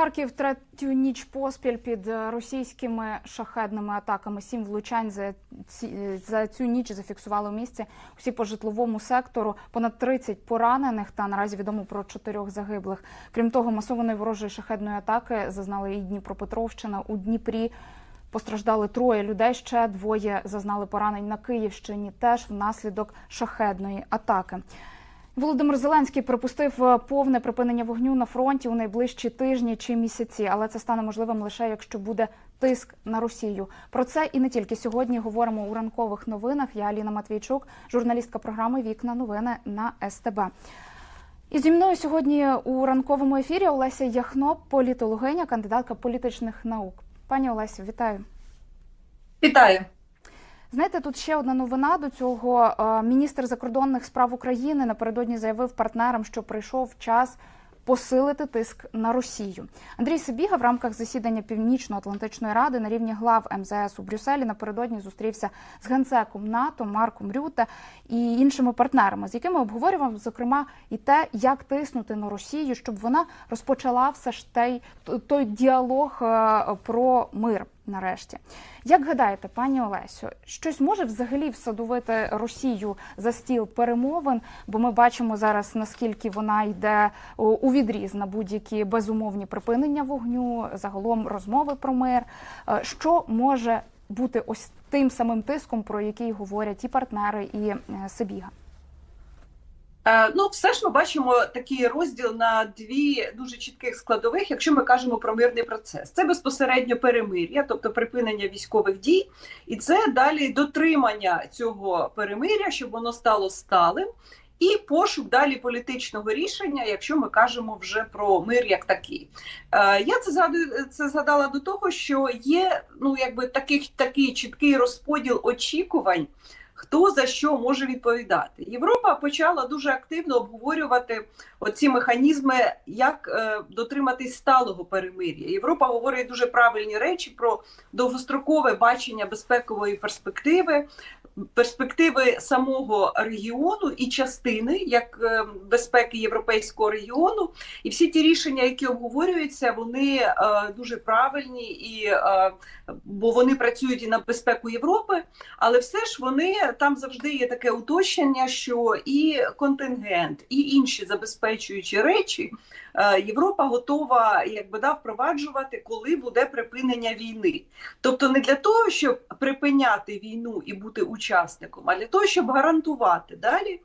Харків третю ніч поспіль під е, російськими шахедними атаками. Сім влучань за ці за цю ніч зафіксували у місці. Усі по житловому сектору. Понад 30 поранених та наразі відомо про чотирьох загиблих. Крім того, масованої ворожої шахедної атаки зазнали і Дніпропетровщина у Дніпрі. Постраждали троє людей. Ще двоє зазнали поранень на Київщині. Теж внаслідок шахедної атаки. Володимир Зеленський припустив е, повне припинення вогню на фронті у найближчі тижні чи місяці, але це стане можливим лише якщо буде тиск на Росію. Про це і не тільки сьогодні говоримо у ранкових новинах. Я Аліна Матвійчук, журналістка програми Вікна новини на СТБ. І зі мною сьогодні у ранковому ефірі Олеся Яхно, політологиня, кандидатка політичних наук. Пані Олесю, вітаю. Вітаю. Знаєте, тут ще одна новина до цього. Е, Міністр закордонних справ України напередодні заявив партнерам, що прийшов час посилити тиск на Росію. Андрій Сибіга в рамках засідання Північно-Атлантичної ради на рівні глав МЗС у Брюсселі напередодні зустрівся з генсеком НАТО Марком Рюте і іншими партнерами, з якими обговорював зокрема і те, як тиснути на Росію, щоб вона розпочала все ж той, той діалог е, про мир. Нарешті, як гадаєте, пані Олесю, щось може взагалі всадовити Росію за стіл перемовин? Бо ми бачимо зараз наскільки вона йде у відріз на будь-які безумовні припинення вогню, загалом розмови про мир. Е, Що може бути ось тим самим тиском, про який говорять і партнери, і е, Сибіга? Е, Ну, все ж ми бачимо такий розділ на дві дуже чітких складових, якщо ми кажемо про мирний процес. Це безпосередньо перемир'я, тобто припинення військових дій, і це далі дотримання цього перемир'я, щоб воно стало сталим, і пошук далі політичного рішення, якщо ми кажемо вже про мир як такий. Е, Я це згадую, це згадала до того, що є ну якби такий, такий чіткий розподіл очікувань. Хто за що може відповідати? Європа почала дуже активно обговорювати оці механізми, як е, дотриматись сталого перемир'я. Європа говорить дуже правильні речі про довгострокове бачення безпекової перспективи, перспективи самого регіону і частини як е, безпеки європейського регіону. І всі ті рішення, які обговорюються, вони е, дуже правильні і е, бо вони працюють і на безпеку Європи, але все ж вони там завжди є таке уточнення, що і контингент, і інші забезпечуючі речі Європа готова якби да, впроваджувати, коли буде припинення війни. Тобто не для того, щоб припиняти війну і бути учасником, а для того, щоб гарантувати далі.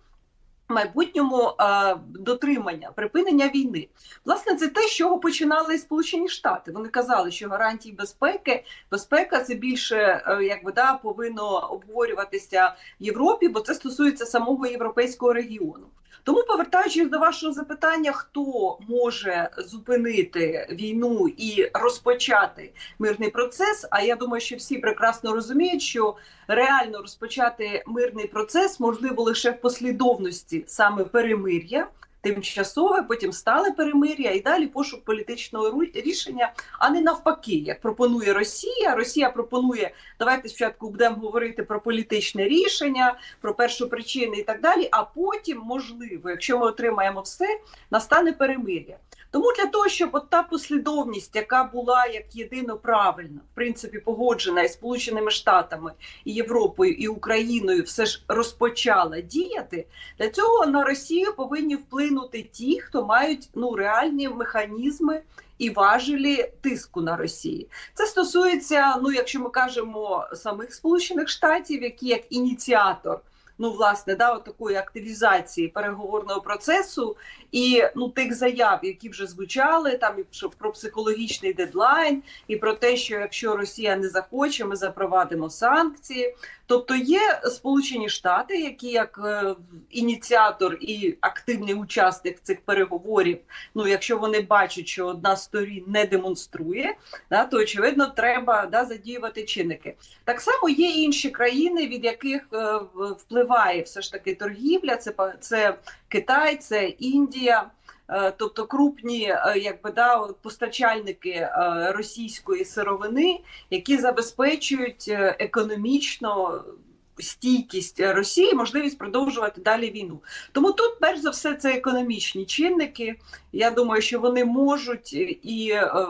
Майбутньому е, дотримання припинення війни, власне, це те, з чого починали Сполучені Штати. Вони казали, що гарантії безпеки, безпека це більше е, якби да повинно обговорюватися в Європі, бо це стосується самого європейського регіону. Тому, повертаючись до вашого запитання, хто може зупинити війну і розпочати мирний процес? А я думаю, що всі прекрасно розуміють, що реально розпочати мирний процес можливо лише в послідовності саме перемир'я. Тимчасове, потім стале перемир'я і далі пошук політичного рішення, а не навпаки, як пропонує Росія. Росія пропонує давайте спочатку будемо говорити про політичне рішення, про першу причину і так далі. А потім, можливо, якщо ми отримаємо все, настане перемир'я. Тому для того, щоб от та послідовність, яка була як єдино правильна, в принципі, погоджена із Сполученими Штатами і Європою і Україною, все ж розпочала діяти, для цього на Росію повинні вплинути ті, хто мають ну реальні механізми. І важелі тиску на Росії. Це стосується, ну якщо ми кажемо самих Сполучених Штатів, які як ініціатор ну власне да, такої активізації переговорного процесу і ну тих заяв, які вже звучали, там і про психологічний дедлайн, і про те, що якщо Росія не захоче, ми запровадимо санкції. Тобто є Сполучені Штати, які як е, ініціатор і активний учасник цих переговорів. Ну, якщо вони бачать, що одна з сторін не демонструє, да, то очевидно треба да, задіювати чинники. Так само є інші країни, від яких е, впливає все ж таки торгівля. Це це Китай, це Індія. Тобто крупні якби да постачальники російської сировини, які забезпечують економічно стійкість Росії, можливість продовжувати далі війну. Тому тут, перш за все, це економічні чинники. Я думаю, що вони можуть і е,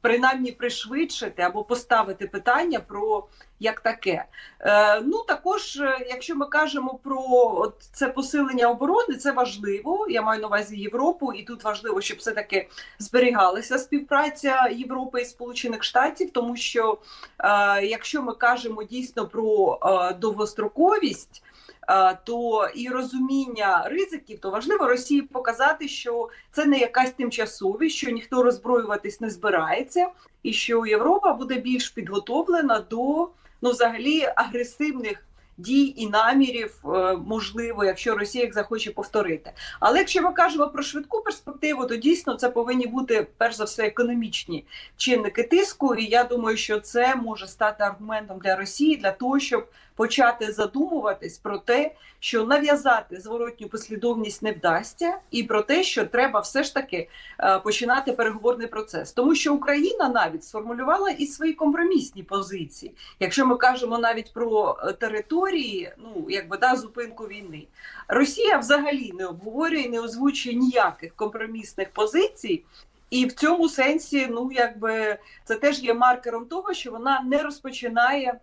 принаймні пришвидшити або поставити питання про як таке. Е, ну також, е, якщо ми кажемо про от це посилення оборони, це важливо. Я маю на увазі Європу, і тут важливо, щоб все таки зберігалася співпраця Європи і Сполучених Штатів, тому що е, якщо ми кажемо дійсно про е, довгостроковість. Е, То і розуміння ризиків, то важливо Росії показати, що це не якась тимчасовість, що ніхто роззброюватись не збирається, і що Європа буде більш підготовлена до ну, взагалі агресивних дій і намірів, е, можливо, якщо Росія їх захоче повторити. Але якщо ми кажемо про швидку перспективу, то дійсно це повинні бути перш за все економічні чинники тиску. І я думаю, що це може стати аргументом для Росії для того, щоб почати задумуватись про те, що нав'язати зворотню послідовність не вдасться, і про те, що треба все ж таки е, починати переговорний процес, тому що Україна навіть сформулювала і свої компромісні позиції. Якщо ми кажемо навіть про е, території, ну якби да зупинку війни, Росія взагалі не обговорює, не озвучує ніяких компромісних позицій. І в цьому сенсі, ну якби це теж є маркером того, що вона не розпочинає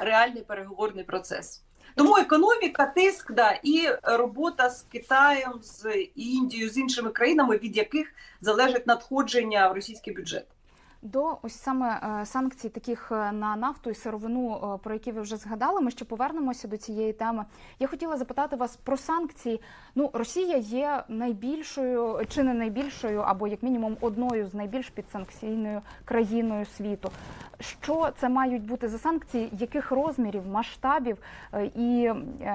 реальний переговорний процес. Тому економіка, тиск, да, і робота з Китаєм, з Індією, з іншими країнами, від яких залежить надходження в російський бюджет. До ось саме е, санкцій, таких е, на нафту і сировину, е, про які ви вже згадали. Ми ще повернемося до цієї теми. Я хотіла запитати вас про санкції. Ну, Росія є найбільшою чи не найбільшою, або як мінімум одною з найбільш підсанкційною країною світу. Що це мають бути за санкції, яких розмірів, масштабів і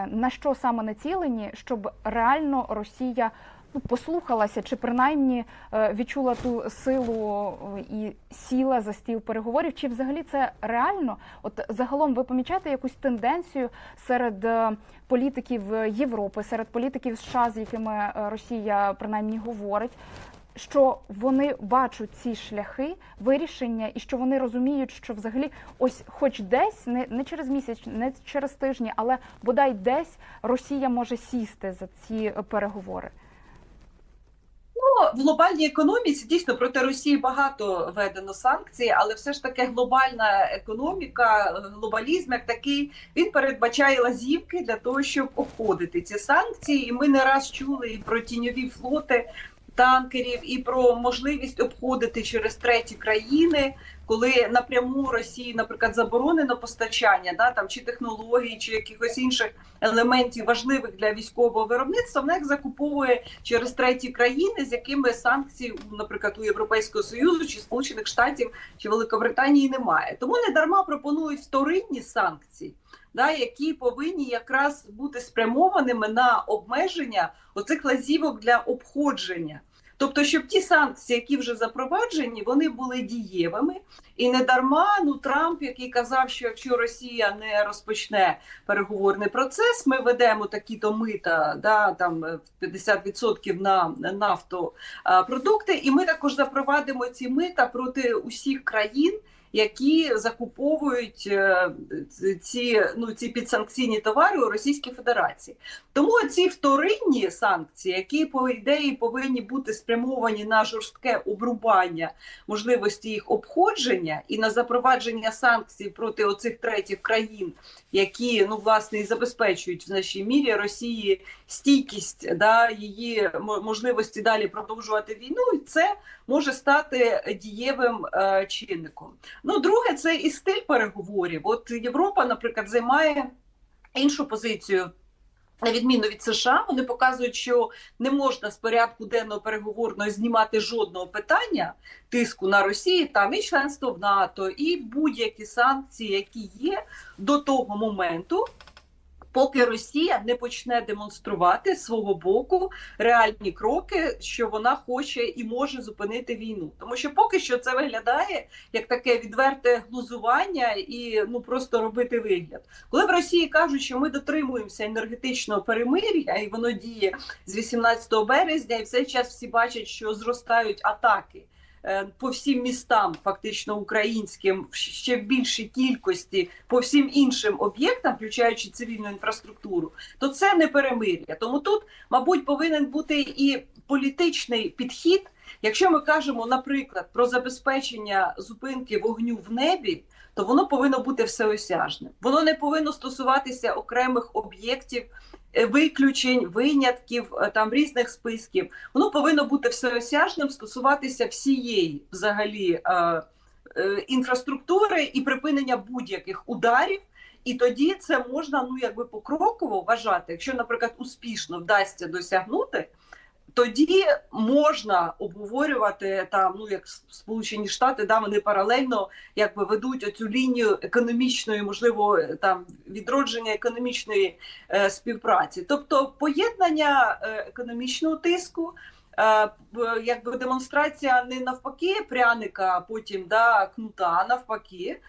на що саме націлені, щоб реально Росія послухалася чи принаймні е, відчула ту силу е, і сіла за стіл переговорів? Чи взагалі це реально? От загалом ви помічаєте якусь тенденцію серед е, політиків Європи, серед політиків США, з якими Росія принаймні говорить? Що вони бачать ці шляхи вирішення, і що вони розуміють, що взагалі ось, хоч десь, не, не через місяць, не через тижні, але бодай десь Росія може сісти за ці переговори. В глобальній економіці дійсно проти Росії багато введено санкцій, але все ж таки глобальна економіка, глобалізм як такий, він передбачає лазівки для того, щоб обходити ці санкції. І ми не раз чули і про тіньові флоти танкерів, і про можливість обходити через треті країни, коли напряму Росії, наприклад, заборонено постачання, да там чи технологій, чи якихось інших елементів важливих для військового виробництва, вона їх закуповує через треті країни, з якими санкцій, наприклад, у Європейського союзу чи Сполучених Штатів чи Великобританії немає. Тому не дарма пропонують вторинні санкції. Да, які повинні якраз бути спрямованими на обмеження оцих лазівок для обходження. Тобто, щоб ті санкції, які вже запроваджені, вони були дієвими, і не дарма ну Трамп, який казав, що якщо Росія не розпочне переговорний процес, ми ведемо такі-то мита, да там е, 50% на нафтопродукти, і ми також запровадимо ці мита проти усіх країн. Які закуповують е, ці ну ці підсанкційні товари у Російській Федерації, тому ці вторинні санкції, які по ідеї повинні бути спрямовані на жорстке обрубання можливості їх обходження і на запровадження санкцій проти оцих третіх країн, які ну власне і забезпечують в значній мірі Росії стійкість да її можливості далі продовжувати війну, і це може стати дієвим е, чинником. Ну, друге, це і стиль переговорів. От Європа, наприклад, займає іншу позицію. На відміну від США, вони показують, що не можна з порядку денного переговорного знімати жодного питання тиску на Росію, там і членство в НАТО, і будь-які санкції, які є до того моменту, поки Росія не почне демонструвати свого боку реальні кроки, що вона хоче і може зупинити війну, тому що поки що це виглядає як таке відверте глузування і ну просто робити вигляд, коли в Росії кажуть, що ми дотримуємося енергетичного перемир'я, і воно діє з 18 березня, і в цей час всі бачать, що зростають атаки. Е, по всім містам, фактично українським, ще в більшій кількості по всім іншим об'єктам, включаючи цивільну інфраструктуру, то це не перемир'я. Тому тут, мабуть, повинен бути і політичний підхід. Якщо ми кажемо, наприклад, про забезпечення зупинки вогню в небі, то воно повинно бути всеосяжним. Воно не повинно стосуватися окремих об'єктів, е, виключень, винятків, е, там різних списків. Воно повинно бути всеосяжним, стосуватися всієї взагалі е, е, інфраструктури і припинення будь-яких ударів. І тоді це можна ну якби покроково вважати, якщо, наприклад, успішно вдасться досягнути. Тоді можна обговорювати там, ну як Сполучені Штати, да вони паралельно якби ведуть оцю лінію економічної, можливо, там відродження економічної е, співпраці, тобто поєднання е, економічного тиску, е, якби демонстрація не навпаки пряника, а потім да кнута, навпаки.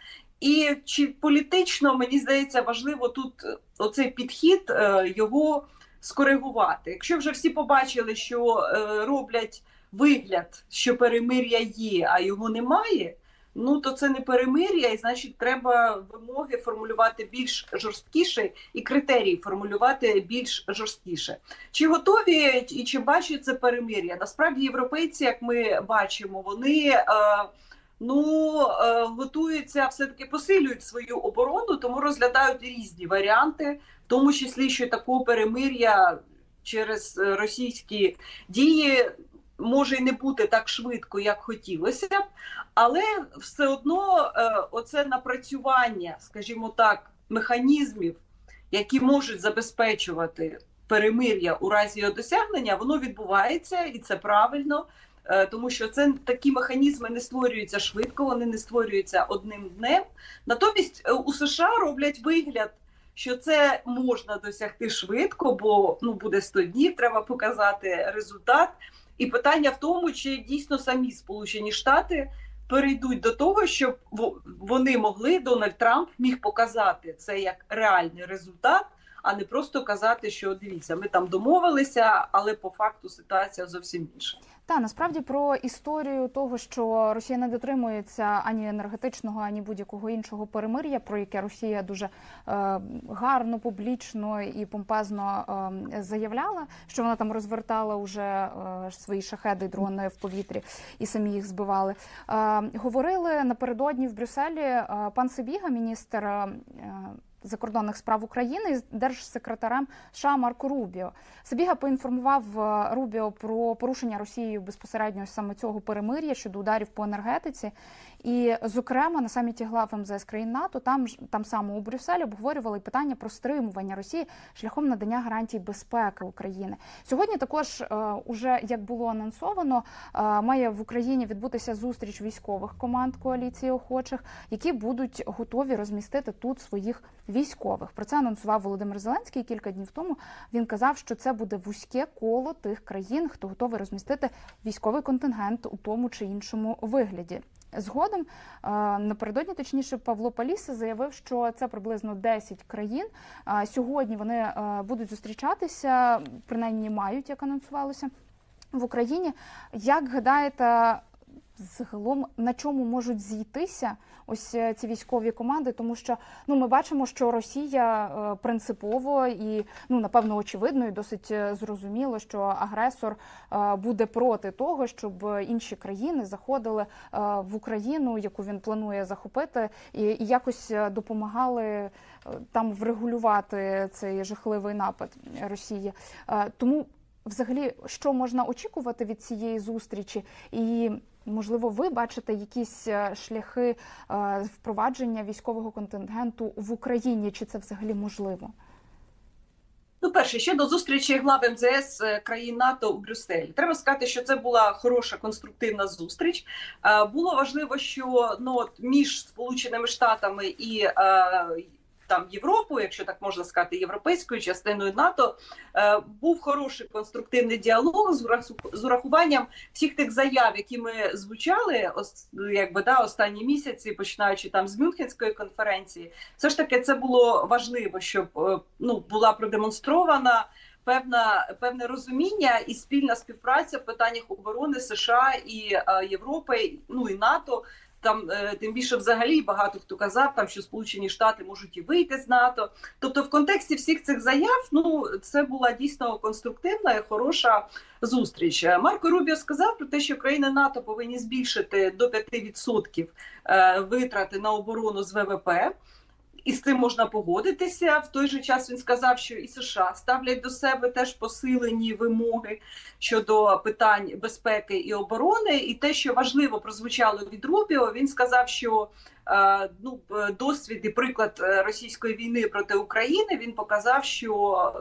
І чи політично мені здається важливо тут е, оцей підхід його скоригувати. Якщо вже всі побачили, що е, роблять вигляд, що перемир'я є, а його немає. Ну то це не перемир'я, і значить, треба вимоги формулювати більш жорсткіше і критерії формулювати більш жорсткіше. Чи готові і чи бачать це перемир'я? Насправді, європейці, як ми бачимо, вони е, ну е, готуються все таки посилюють свою оборону, тому розглядають різні варіанти, в тому числі що такого перемир'я через е, російські дії може й не бути так швидко, як хотілося б, але все одно е, оце напрацювання, скажімо так, механізмів, які можуть забезпечувати перемир'я у разі його досягнення, воно відбувається і це правильно. Е, Тому що це такі механізми не створюються швидко, вони не створюються одним днем. Натомість е, у США роблять вигляд, що це можна досягти швидко, бо ну буде 100 днів, треба показати результат. І питання в тому, чи дійсно самі Сполучені Штати перейдуть до того, щоб вони могли, Дональд Трамп міг показати це як реальний результат, а не просто казати, що дивіться, ми там домовилися, але по факту ситуація зовсім інша. Та насправді про історію того, що Росія не дотримується ані енергетичного, ані будь-якого іншого перемир'я, про яке Росія дуже е, гарно, публічно і помпезно е, заявляла, що вона там розвертала уже е, свої шахеди, дрони в повітрі і самі їх збивали. Е, говорили напередодні в Брюсселі е, пан Сибіга, міністр. Е, Закордонних справ України з держсекретарем США Марко Рубіо Сабіга поінформував е, Рубіо про порушення Росією безпосередньо саме цього перемир'я щодо ударів по енергетиці. І, зокрема, на саміті глав МЗС країн НАТО там там саме у Брюсселі обговорювали питання про стримування Росії шляхом надання гарантій безпеки України. Сьогодні також е, уже як було анонсовано, е, має в Україні відбутися зустріч військових команд коаліції охочих, які будуть готові розмістити тут своїх військових. Про це анонсував Володимир Зеленський кілька днів тому. Він казав, що це буде вузьке коло тих країн, хто готовий розмістити військовий контингент у тому чи іншому вигляді. Згодом напередодні, точніше, Павло Паліса заявив, що це приблизно 10 країн. Сьогодні вони е, будуть зустрічатися, принаймні мають, як анонсувалося в Україні. Як гадаєте, загалом на чому можуть зійтися ось е, ці військові команди? Тому що ну ми бачимо, що Росія е, принципово і ну напевно очевидно і досить е, зрозуміло, що агресор буде проти того, щоб інші країни заходили в Україну, яку він планує захопити, і, якось допомагали там врегулювати цей жахливий напад Росії. Тому взагалі, що можна очікувати від цієї зустрічі, і можливо, ви бачите якісь е, шляхи е, впровадження військового контингенту в Україні? Чи це взагалі можливо? Ну, перше, щодо зустрічі глав МЗС е, країн НАТО у Брюсселі, треба сказати, що це була хороша конструктивна зустріч. Було важливо, що ну між Сполученими Штатами і там Європою, якщо так можна сказати, європейською частиною НАТО, е, був хороший конструктивний діалог з урахуванням всіх тих заяв, які ми звучали, ос- якби да останні місяці, починаючи там з Мюнхенської конференції все ж таки це було важливо, щоб е, ну була продемонстрована певна певне розуміння і спільна співпраця в питаннях оборони США і е, Європи, ну і НАТО. Там е, тим більше взагалі багато хто казав, там що Сполучені Штати можуть і вийти з НАТО. Тобто, в контексті всіх цих заяв, ну це була дійсно конструктивна і хороша зустріч. Е, Марко Рубіо сказав про те, що країни НАТО повинні збільшити до 5% е, витрати на оборону з ВВП. І з цим можна погодитися. В той же час він сказав, що і США ставлять до себе теж посилені вимоги щодо питань безпеки і оборони. І те, що важливо прозвучало від Рубіо, він сказав, що ну досвід і приклад е, російської війни проти України він показав, що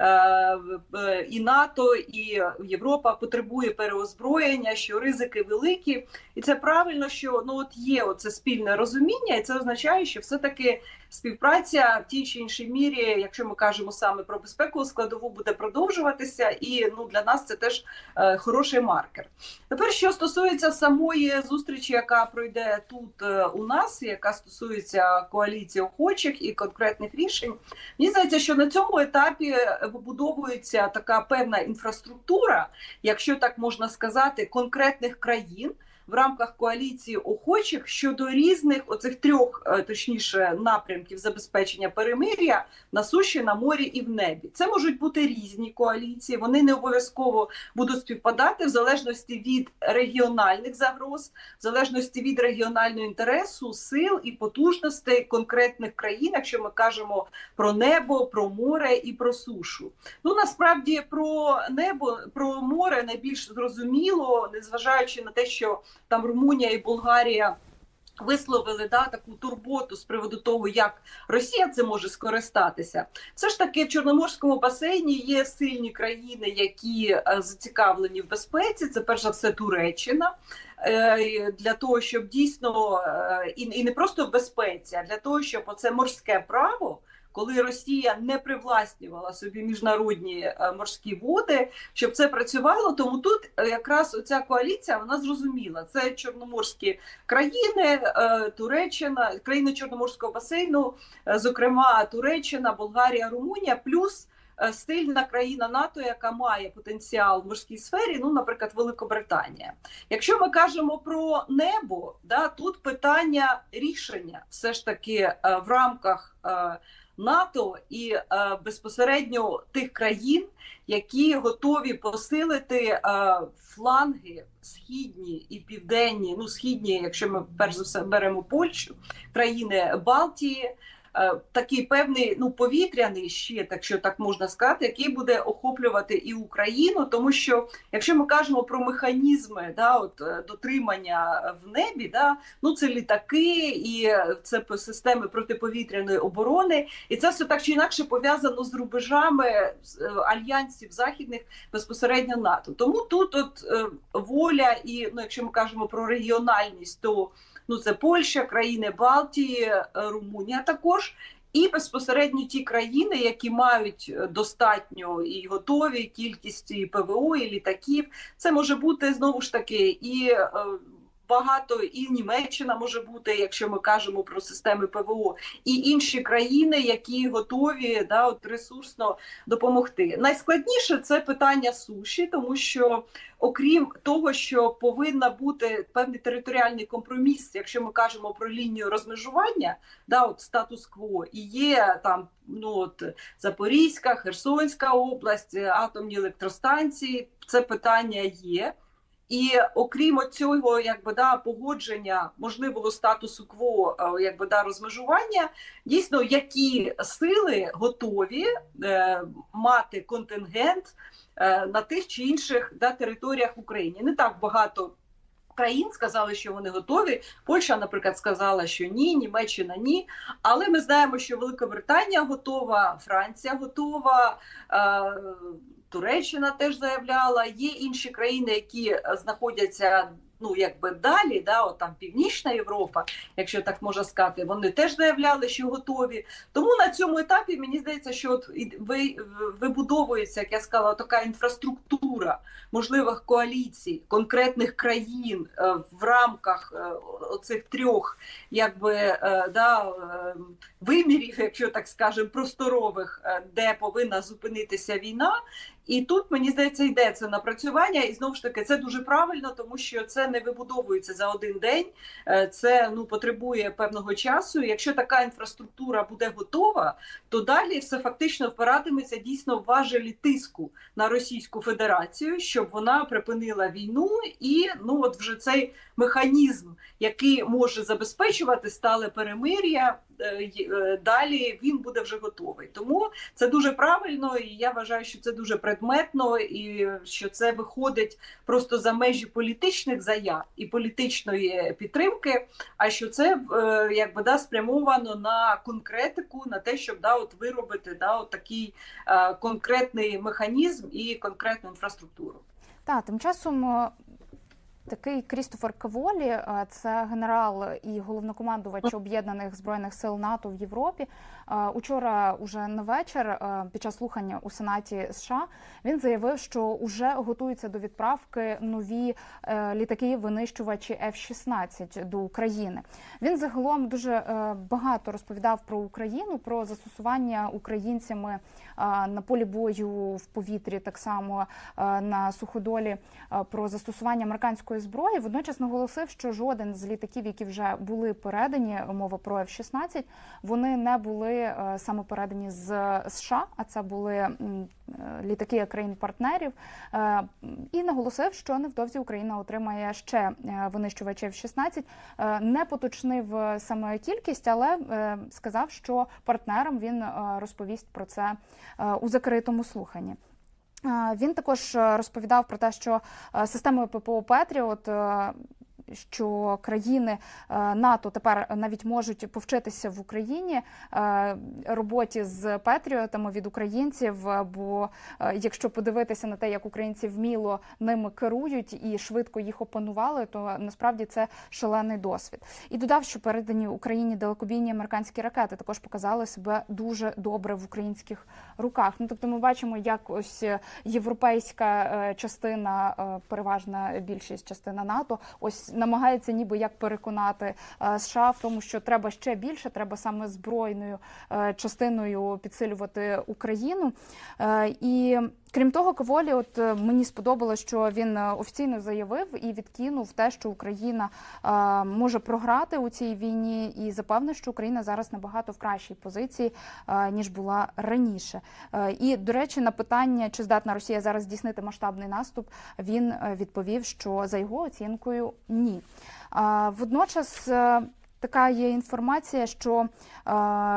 е, і НАТО, і Європа потребує переозброєння, що ризики великі, і це правильно, що ну от є оце спільне розуміння, і це означає, що все таки співпраця в тій чи іншій мірі, якщо ми кажемо саме про безпекову складову, буде продовжуватися, і ну для нас це теж е, хороший маркер. Тепер, що стосується самої зустрічі, яка пройде тут е, у нас, яка стосується коаліції охочих і конкретних рішень, мені здається, що на цьому етапі вибудовується така певна інфраструктура, якщо так можна сказати, конкретних країн в рамках коаліції охочих щодо різних оцих трьох, е, точніше, напрямків забезпечення перемир'я на суші, на морі і в небі. Це можуть бути різні коаліції. Вони не обов'язково будуть співпадати в залежності від регіональних загроз, в залежності від регіонального інтересу, сил і потужностей конкретних країн, якщо ми кажемо про небо, про море і про сушу. Ну насправді про небо, про море найбільш зрозуміло, незважаючи на те, що там Румунія і Болгарія. Висловили да таку турботу з приводу того, як Росія це може скористатися. Все ж таки в Чорноморському басейні є сильні країни, які е, зацікавлені в безпеці. Це перш за все Туреччина. Е, Для того щоб дійсно е, і не просто в безпеці, а для того, щоб оце морське право коли Росія не привласнювала собі міжнародні е, морські води, щоб це працювало. Тому тут е, якраз оця коаліція вона зрозуміла. Це чорноморські країни, е, Туреччина, країни Чорноморського басейну, зокрема Туреччина, Болгарія, Румунія, плюс. Стильна країна НАТО, яка має потенціал в морській сфері, ну, наприклад, Великобританія. Якщо ми кажемо про небо, да тут питання рішення все ж таки в рамках НАТО і е, безпосередньо тих країн, які готові посилити е, фланги східні і південні, ну східні, якщо ми перш за все беремо Польщу, країни Балтії. Е, такий певний ну повітряний щит, якщо так можна сказати, який буде охоплювати і Україну, тому що якщо ми кажемо про механізми да, от е, дотримання в небі, да, ну це літаки і це системи протиповітряної оборони, і це все так чи інакше пов'язано з рубежами е, альянсів західних безпосередньо НАТО. Тому тут от воля, і ну, якщо ми кажемо про регіональність, то ну це Польща, країни Балтії, е, Румунія також. І безпосередньо ті країни, які мають е, достатньо і готові кількість і ПВО, і літаків, це може бути знову ж таки і е, багато і Німеччина може бути, якщо ми кажемо про системи ПВО, і інші країни, які готові да от ресурсно допомогти. Найскладніше це питання суші, тому що окрім того, що повинна бути певний територіальний компроміс, якщо ми кажемо про лінію розмежування, да от статус-кво і є там. Ну от Запорізька, Херсонська область, атомні електростанції, це питання є. І окрім цього, якби да погодження можливого статусу кво, е, якби да розмежування, дійсно які сили готові е, мати контингент е, на тих чи інших да територіях в Україні. Не так багато. Країн сказали, що вони готові. Польща, наприклад, сказала, що ні, Німеччина ні. Але ми знаємо, що Велика Британія готова, Франція готова. Туреччина теж заявляла. Є інші країни, які знаходяться ну якби далі, да, от там Північна Європа, якщо так можна сказати, вони теж заявляли, що готові. Тому на цьому етапі мені здається, що от ви- вибудовується, як я сказала, така інфраструктура можливих коаліцій конкретних країн е, в рамках е, оцих трьох якби е, да, е, вимірів, якщо так скажемо, просторових, е, де повинна зупинитися війна. І тут мені здається йде це напрацювання, і знову ж таки це дуже правильно, тому що це не вибудовується за один день. Е, Це ну потребує певного часу. Якщо така інфраструктура буде готова, то далі все фактично впиратиметься дійсно важелі тиску на Російську Федерацію, щоб вона припинила війну, і ну от вже цей механізм, який може забезпечувати стале перемир'я. е, е, Далі він буде вже готовий. Тому це дуже правильно, і я вважаю, що це дуже предметно, і що це виходить просто за межі політичних заяв і політичної підтримки. А що це е, якби да спрямовано на конкретику, на те, щоб да от виробити да от такий конкретний механізм і конкретну інфраструктуру. Та тим часом такий Крістофер Каволі, е, це генерал і головнокомандувач об'єднаних збройних сил НАТО в Європі. е, Учора, уже на вечір, е, під час слухання у Сенаті США, він заявив, що вже готуються до відправки нові літаки винищувачі F-16 до України. Він загалом дуже багато розповідав про Україну, про застосування українцями на полі бою в повітрі, так само на суходолі про застосування американської зброї. Водночас наголосив, що жоден з літаків, які вже були передані, мова про F-16, вони не були е, саме передані з США, а це були е, літаки країн-партнерів. Е, І наголосив, що невдовзі Україна отримає ще винищувачів F-16. Е, Не поточнив саме кількість, але сказав, що партнерам він розповість про це у закритому слуханні. Е, Він також е, розповідав про те, що е, системою ППО Петріот. Що країни е, НАТО тепер навіть можуть повчитися в Україні е, роботі з Петріотами від українців. Бо е, якщо подивитися на те, як українці вміло ними керують і швидко їх опанували, то насправді це шалений досвід. І додав, що передані Україні далекобійні американські ракети також показали себе дуже добре в українських руках. Ну тобто, ми бачимо, як ось європейська частина, переважна більшість частина НАТО, ось намагається ніби як переконати е, США в тому, що треба ще більше, треба саме збройною е, частиною підсилювати Україну. Е, І крім того, Каволі, от е, мені сподобалось, що він е, офіційно заявив і відкинув те, що Україна е, може програти у цій війні, і запевнив, що Україна зараз набагато в кращій позиції е, ніж була раніше. Е, І до речі, на питання, чи здатна Росія зараз здійснити масштабний наступ, він е, відповів, що за його оцінкою ні. Водночас. Така є інформація, що е,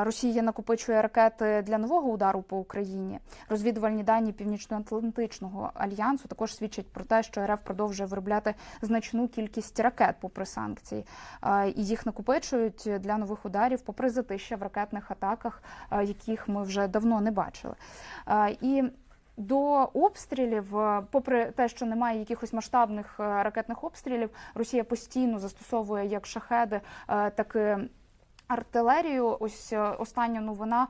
Росія накопичує ракети для нового удару по Україні. Розвідувальні дані Північно-Атлантичного альянсу також свідчать про те, що РФ продовжує виробляти значну кількість ракет попри санкції, Е, і їх накопичують для нових ударів, попри затища в ракетних атаках, е, яких ми вже давно не бачили. І до обстрілів, е, попри те, що немає якихось масштабних е, ракетних обстрілів, Росія постійно застосовує як шахеди, е, так і артилерію. Ось остання новина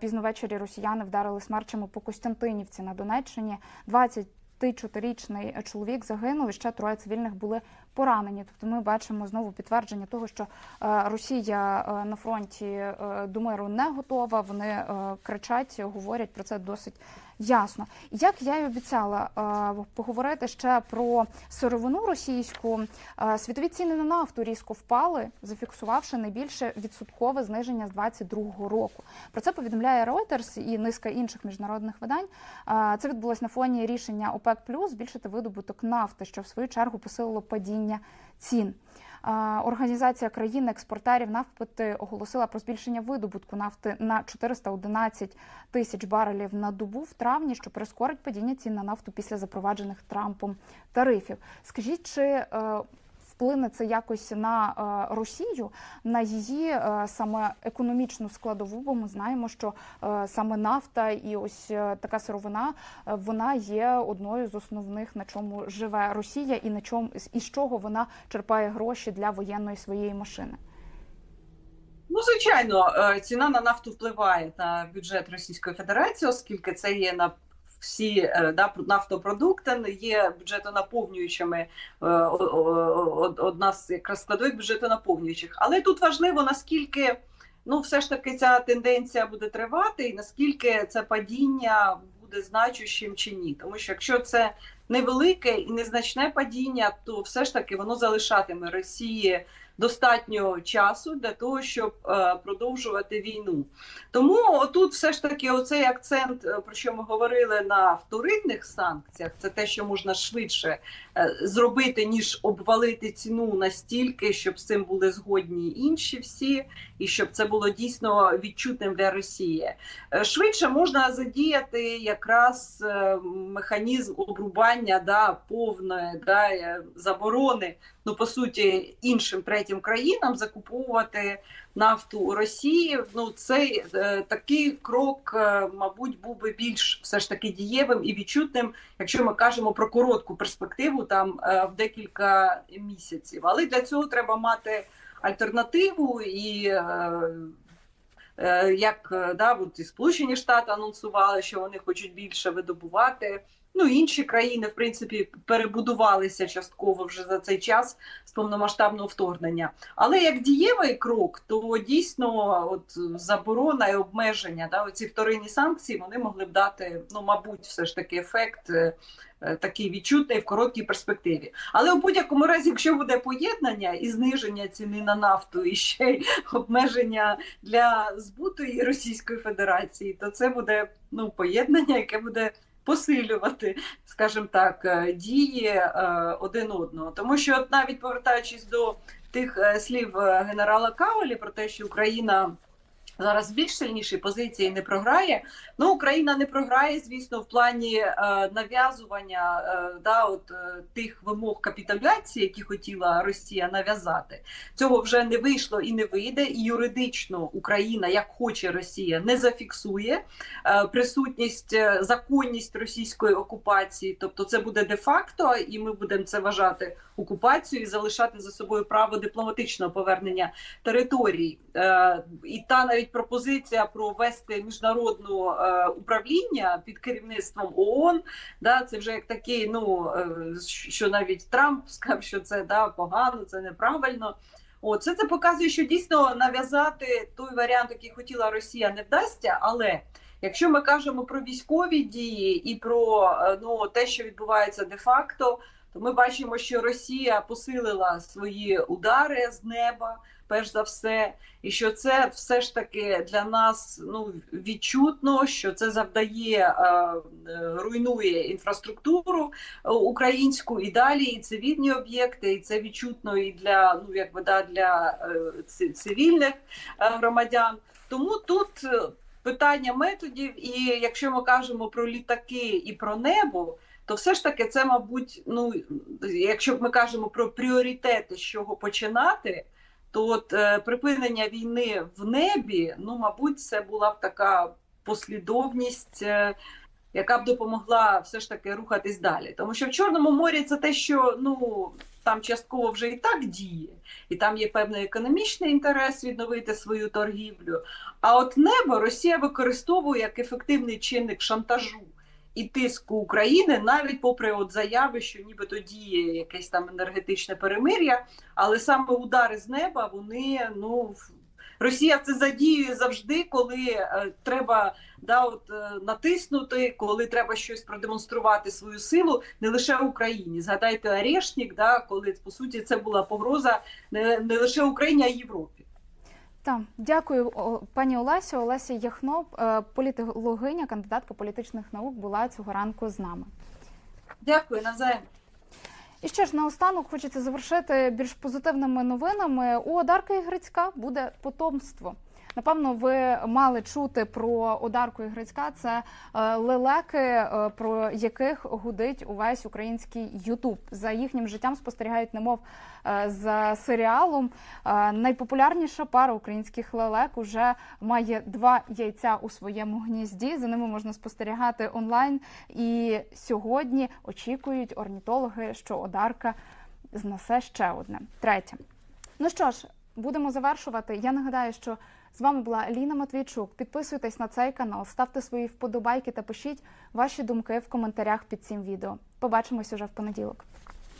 пізно ввечері росіяни вдарили смерчами по Костянтинівці на Донеччині. 24-річний чоловік загинув, і ще троє цивільних були поранені. Тобто ми бачимо знову підтвердження того, що е, Росія е, на фронті е, до миру не готова. Вони кричать, говорять про це досить ясно. Як я й обіцяла поговорити ще про сировину російську, світові ціни на нафту різко впали, зафіксувавши найбільше відсоткове зниження з 2022 року. Про це повідомляє Reuters і низка інших міжнародних видань. Це відбулось на фоні рішення ОПЕК збільшити видобуток нафти, що в свою чергу посилило падіння цін. Е, Організація країн-експортерів нафти оголосила про збільшення видобутку нафти на 411 тисяч барелів на добу в травні, що прискорить падіння цін на нафту після запроваджених Трампом тарифів. Скажіть, чи е, вплине це якось на е, Росію, на її е, саме економічну складову? Бо ми знаємо, що е, саме нафта і ось така сировина вона є одною з основних, на чому живе Росія, і на чому і з чого вона черпає гроші для воєнної своєї машини. Ну, звичайно, ціна на нафту впливає на бюджет Російської Федерації, оскільки це є на всі е, да, нафтопродукти, є бюджетонаповнюючими, е, одна з якраз складових бюджетонаповнюючих. Але тут важливо, наскільки ну, все ж таки ця тенденція буде тривати, і наскільки це падіння буде значущим чи ні. Тому що якщо це невелике і незначне падіння, то все ж таки воно залишатиме Росії достатньо часу для того, щоб е, продовжувати війну. Тому тут все ж таки оцей акцент, е, про що ми говорили на вторинних санкціях, це те, що можна швидше е, зробити, ніж обвалити ціну настільки, щоб з цим були згодні інші всі, і щоб це було дійсно відчутним для Росії. Швидше можна задіяти якраз механізм обрубання да, повної да, заборони, ну по суті, іншим третім країнам закуповувати нафту у Росії. Ну цей е, такий крок, е, мабуть, був би більш все ж таки дієвим і відчутним, якщо ми кажемо про коротку перспективу, там е, в декілька місяців. Але для цього треба мати альтернативу і. Як да, от і Сполучені Штати анонсували, що вони хочуть більше видобувати. Ну інші країни, в принципі, перебудувалися частково вже за цей час з повномасштабного вторгнення. Але як дієвий крок, то дійсно от заборона і обмеження, да, оці вторинні санкції, вони могли б дати, ну мабуть, все ж таки ефект. е, е, Такий відчутний в короткій перспективі, але у будь-якому разі, якщо буде поєднання і зниження ціни на нафту, і ще й обмеження для збуту і Російської Федерації, то це буде ну поєднання, яке буде посилювати, скажімо так, е, дії е, один одного. Тому що, навіть повертаючись до тих е, слів генерала Каволі про те, що Україна. Зараз більш сильнішій позиції не програє. Ну Україна не програє, звісно, в плані е, нав'язування е, да, от, е, тих вимог капітуляції, які хотіла Росія нав'язати. Цього вже не вийшло і не вийде. І юридично Україна, як хоче Росія, не зафіксує е, присутність, е, законність російської окупації. Тобто, це буде де-факто, і ми будемо це вважати окупацією і залишати за собою право дипломатичного повернення територій. Е, і та навіть пропозиція про ввести міжнародне е, управління під керівництвом ООН, да, це вже як такий, ну е, що навіть Трамп сказав, що це да, погано, це неправильно. О, це, це показує, що дійсно нав'язати той варіант, який хотіла Росія, не вдасться. Але якщо ми кажемо про військові дії і про е, ну, те, що відбувається де-факто, то ми бачимо, що Росія посилила свої удари з неба, перш за все, і що це все ж таки для нас ну відчутно, що це завдає е, е, руйнує інфраструктуру е, українську і далі, і цивільні об'єкти, і це відчутно і для ну якби да для цивільних громадян. Тому тут. Питання методів, і якщо ми кажемо про літаки і про небо, то все ж таки це, мабуть, ну якщо ми кажемо про пріоритети, з чого починати, то от е, припинення війни в небі, ну мабуть, це була б така послідовність, е, яка б допомогла все ж таки рухатись далі. Тому що в Чорному морі це те, що ну там частково вже і так діє, і там є певний економічний інтерес відновити свою торгівлю. А от небо Росія використовує як ефективний чинник шантажу і тиску України, навіть попри от заяви, що нібито діє якесь там енергетичне перемир'я, але саме удари з неба вони ну Росія це задіює завжди, коли е, треба да, от, е, натиснути, коли треба щось продемонструвати свою силу, не лише Україні. Згадайте Орешник, да, коли по суті це була погроза не, не лише Україні, а Європі. Так, дякую, пані Олесі. Олеся Яхно, е, політологиня, кандидатка політичних наук, була цього ранку з нами. Дякую, навзаєм. І ще ж наостанок хочеться завершити більш позитивними новинами. У Одарки Грицька буде потомство. Напевно, ви мали чути про Одарку і Грицька. Це е, лелеки, е, про яких гудить увесь український Ютуб. За їхнім життям спостерігають, немов е, за серіалом. Найпопулярніша пара українських лелек уже має два яйця у своєму гнізді. За ними можна спостерігати онлайн. І сьогодні очікують орнітологи, що Одарка знесе ще одне. Третє. Ну що ж, будемо завершувати. Я нагадаю, що з вами була Ліна Матвійчук. Підписуйтесь на цей канал, ставте свої вподобайки та пишіть ваші думки в коментарях під цим відео. Побачимось уже в понеділок.